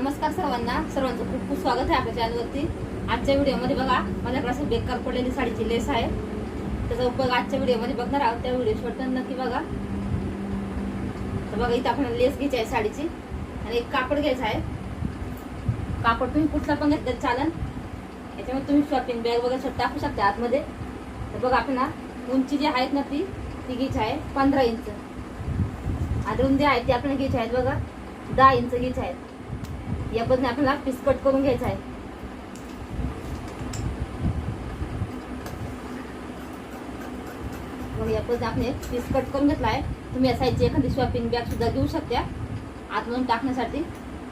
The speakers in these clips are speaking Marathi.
नमस्कार सर्वांना. सर्वांचं खूप खूप स्वागत आहे आपल्या चॅनलवरती आजच्या व्हिडिओमध्ये बघा माझ्याकडे असं बेकार पडलेली साडीची लेस आहे. त्याचा उपयोग आजच्या व्हिडिओमध्ये बघणार आहोत. त्या व्हिडिओ शेवट नक्की बघा. तर बघा इथं आपण लेस घ्यायची आहे साडीची आणि एक कापड घ्यायचं आहे. कापड तुम्ही कुठला पण घेतलं चालन. याच्यामध्ये तुम्ही शॉपिंग बॅग वगैरे सगळं टाकू शकता आतमध्ये. तर बघा आपण उंची जी आहेत ना ती ती घ्यायची आहे पंधरा इंच. आणि रुंदी आहे ती आपण घ्यायची आहेत बघा दहा इंच घ्यायची आहेत. या पद्धतीने आपल्याला पीस कट करून घ्यायचा आहे. मग या पद्धतीने आपण पिस्कट पीस कट करून घेतला आहे. तुम्ही या साईजची एखादी शॉपिंग बॅग सुद्धा घेऊ शकता. आतमधून टाकण्यासाठी.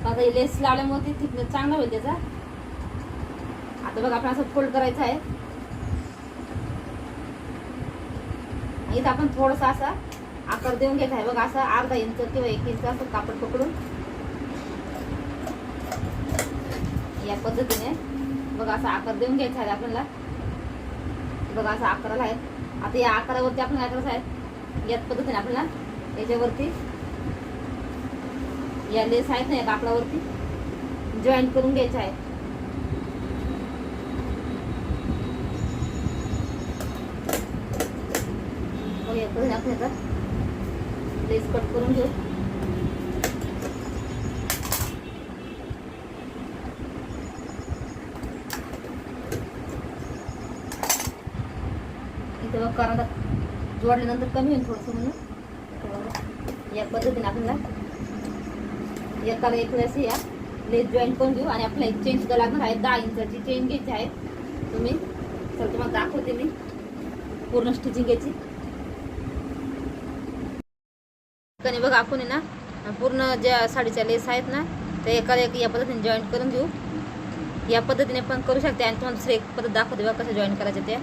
आता लेस लावल्यामुळे ते थिकनेस चांगला होईल त्याचा. आता बघा आपण असं फोल्ड करायचं आहे. इथं आपण थोडासा असा आकार देऊन घ्यायचा आहे. बघा असा अर्धा इंच किंवा एक इंच असं कापड पकडून. या पद्धतीने. बघा असा आकार देऊन घ्यायचा आहे आपल्याला. बघा असा आकाराला आहेत आता या आकारावरती आपण काय करायचं आहे? याच पद्धतीने आपल्याला याच्यावरती या लेस आहेत ना या कापडावरती जॉईंट करून घ्यायचं आहे. मग आपण लेस कट करून घेऊ. इथं बघ कांदा जोडल्यानंतर कमी होईल थोडंसं म्हणून. या पद्धतीने आपल्याला एकाला एक वेळेस या लेस जॉईन करून घेऊ आणि आपल्याला एक चेन सुद्धा लागणार आहे. दहा इंचाची चेन घ्यायची आहे. तुम्ही चल तुम्हाला दाखवते मी पूर्ण स्टिचिंग घ्यायची. आणि बघा आपण आहे ना पूर्ण ज्या साडीच्या लेस आहेत ना त्या एकाला एक या पद्धतीने जॉईंट करून घेऊ या पद्धतीने पण करू शकते आणि तुम्हाला दुसरी एक पद्धत दाखवते बघा कसं जॉईन करायचं त्या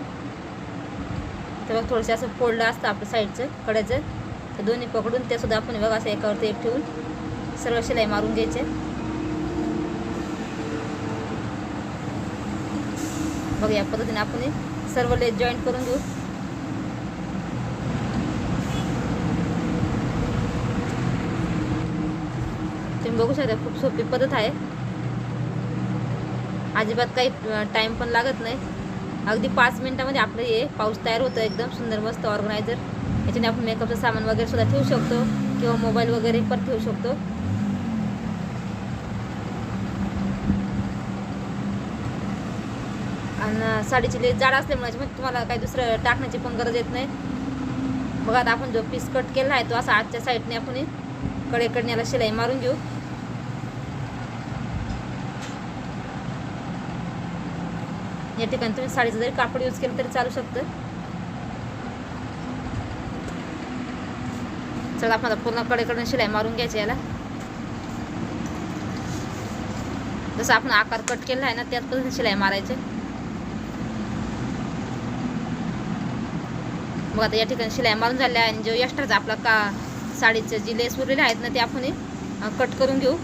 तर बघ थोडंसं असं फोल्ड असतं आपलं साईडचं कड्याचं तर दोन्ही पकडून ते सुद्धा आपण बघा असं एकावरती एक ठेवून सर्व शिलाई मारून घ्यायचे. बघ या पद्धतीने आपण सर्व लेस जॉईंट करून घेऊ. तुम्ही बघू शकता खूप सोपी पद्धत आहे. अजिबात काही टाईम पण लागत नाही. अगदी पाच मिनिटामध्ये आपलं हे पाऊस तयार होतं एकदम सुंदर मस्त ऑर्गनायझर. याच्याने आपण मेकअपचं सामान वगैरे सुद्धा ठेवू शकतो किंवा मोबाईल वगैरे पण ठेवू शकतो. आणि साडीची लेस जाड असल्यामुळे म्हणजे तुम्हाला काही दुसरं टाकण्याची पण गरज येत नाही. बघा आता आपण जो पीस कट केला आहे तो असा आजच्या साईडने आपण कडेकडे याला शिलाई मारून घेऊ. या ठिकाणी तुम्ही साडीचं जरी कापड यूज केलं तरी चालू शकतं. चला आपण पूर्ण कडेकडून शिलाई मारून घ्यायची याला. जसं आपण आकार कट केला आहे ना त्यात पण शिलाई मारायचे. मग आता या ठिकाणी शिलाई मारून झाल्या आणि जो एक्स्ट्राचा आपला का साडीचं जी लेस उरलेले आहेत ना ते आपण कट करून घेऊ.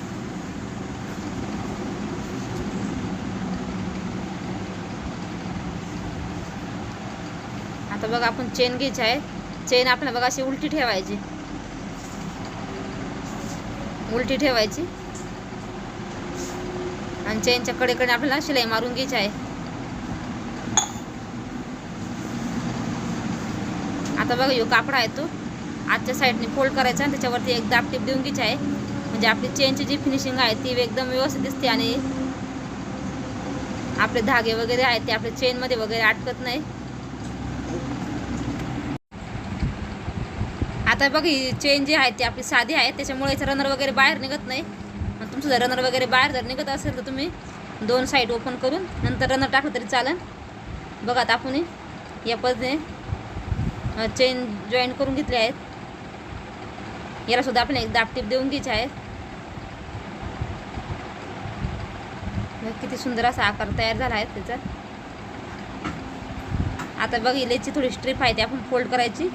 आता बघा आपण चेन घ्यायची आहे. चेन आपल्याला बघा अशी उलटी ठेवायची. उलटी ठेवायची. आणि चेनच्या कडेकडे आपल्याला शिलाई मारून घ्यायची आहे. आता बघा यो कापड आहे तो. आजच्या साईडने फोल्ड करायचा आणि त्याच्यावरती एक दाब टिप देऊन घ्यायची आहे. म्हणजे आपली चेनची जी फिनिशिंग आहे ती एकदम व्यवस्थित दिसते आणि आपले धागे वगैरे आहेत ते आपल्या चेनमध्ये वगैरे अटकत नाही. आता बघ ही चेन जी आहे ती आपली साधी आहे त्याच्यामुळे याचं रनर वगैरे बाहेर निघत नाही. तुमचं जर रनर वगैरे बाहेर जर निघत असेल तर तुम्ही दोन साईड ओपन करून नंतर रनर टाकलं तरी चालेल. बघा आता आपण या पद्धतीने चेन जॉईन करून घेतले आहेत. याला सुद्धा आपण एक दापटीप देऊन घ्यायची आहे किती सुंदर असा आकार तयार झाला आहे त्याचा. आता बघ इलेची थोडी स्ट्रीप आहे ती आपण फोल्ड करायची.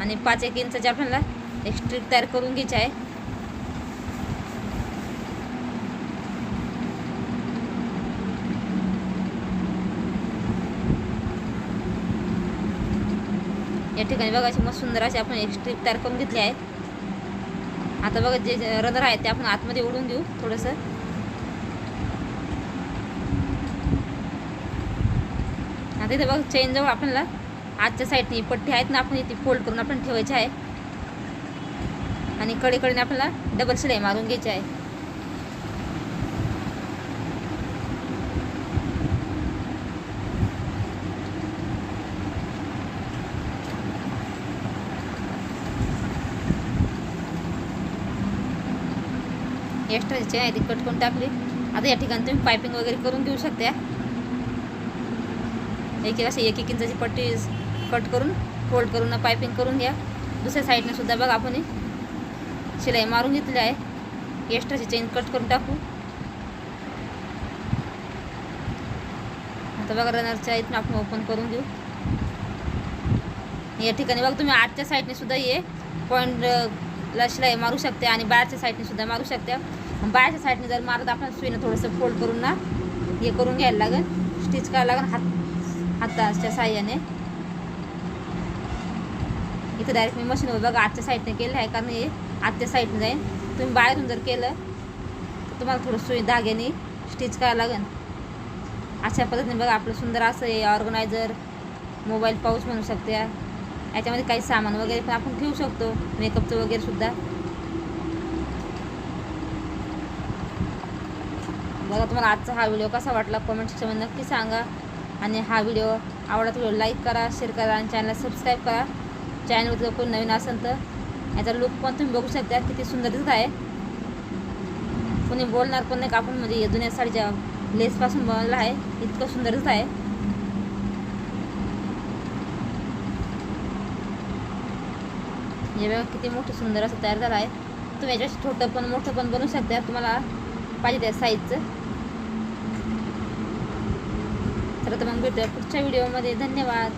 आणि पाच एक इंचाची आपल्याला एक स्ट्रीप तयार करून घ्यायची आहे. या ठिकाणी बघा अशी मस्त सुंदर अशी आपण एक स्ट्रीप तयार करून घेतली आहे. आता बघा जे रनर आहे ते आपण आतमध्ये ओढून घेऊ थोडंसं. आता इथे बघ चेन जवळ आपल्याला आजच्या साईडने पट्टी आहेत ना आपण इथे फोल्ड करून आपण ठेवायची आहे. आणि कडेकडेने आपल्याला डबल शिलाई मारून घ्यायची आहे. एक्स्ट्राची आहे ती कट करून टाकली. आता या ठिकाणी तुम्ही पायपिंग वगैरे करून घेऊ शकता. एक एक अशी एक एक इंचाची पट्टी कट करून फोल्ड करून पायपिंग करून घ्या. दुसऱ्या साईडने सुद्धा बघा आपण शिलाई मारून घेतली आहे. एक्स्ट्राची चेन कट करून टाकू. आता बघा रनरच्या इथून आपण ओपन करून घेऊ. या ठिकाणी बघा तुम्ही आठच्या साईडने सुद्धा ये पॉईंटला शिलाई मारू शकते आणि बाहेरच्या साईडने सुद्धा मारू शकता. बाहेरच्या साईडने जर मारत आपण सुईनं थोडंसं फोल्ड करून ना हे करून घ्यायला लागेल. स्टिच करायला लागेल हात हाताच्या साह्याने. इथं डायरेक्ट मी मशीनवर बघा आजच्या साईडने केलं आहे कारण हे आजच्या साईडने जाईल तुम्ही बाहेरून जर केलं तर तुम्हाला थोडं सुई धाग्याने स्टिच करायला लागेल. अशा पद्धतीने बघा आपलं सुंदर असं आहे ऑर्गनायझर मोबाईल पाऊच म्हणू शकते. याच्यामध्ये काही सामान वगैरे पण आपण ठेवू शकतो. मेकअपचं वगैरे सुद्धा. बघा तुम्हाला आजचा हा व्हिडिओ कसा वाटला? कमेंट सेक्शनमध्ये नक्की सांगा. आणि हा व्हिडिओ आवडला व्हिडिओ लाईक करा शेअर करा आणि चॅनलला सबस्क्राईब करा. चॅनलवर जर कोण नवीन असेल तर याचा लुक पण तुम्ही बघू शकता किती सुंदर दिसत आहे. कोणी बोलणार पण नाही का आपण म्हणजे या जुन्या साडीच्या लेसपासून बनवलं आहे इतकं सुंदर दिसत आहे. हे बघा किती मोठं सुंदर असं तयार झालं आहे. तुम्ही याच्याशी छोटं पण मोठं पण बनवू शकता तुम्हाला पाहिजे त्या साईजचं तर मग भेटूया पुढच्या व्हिडिओमध्ये धन्यवाद.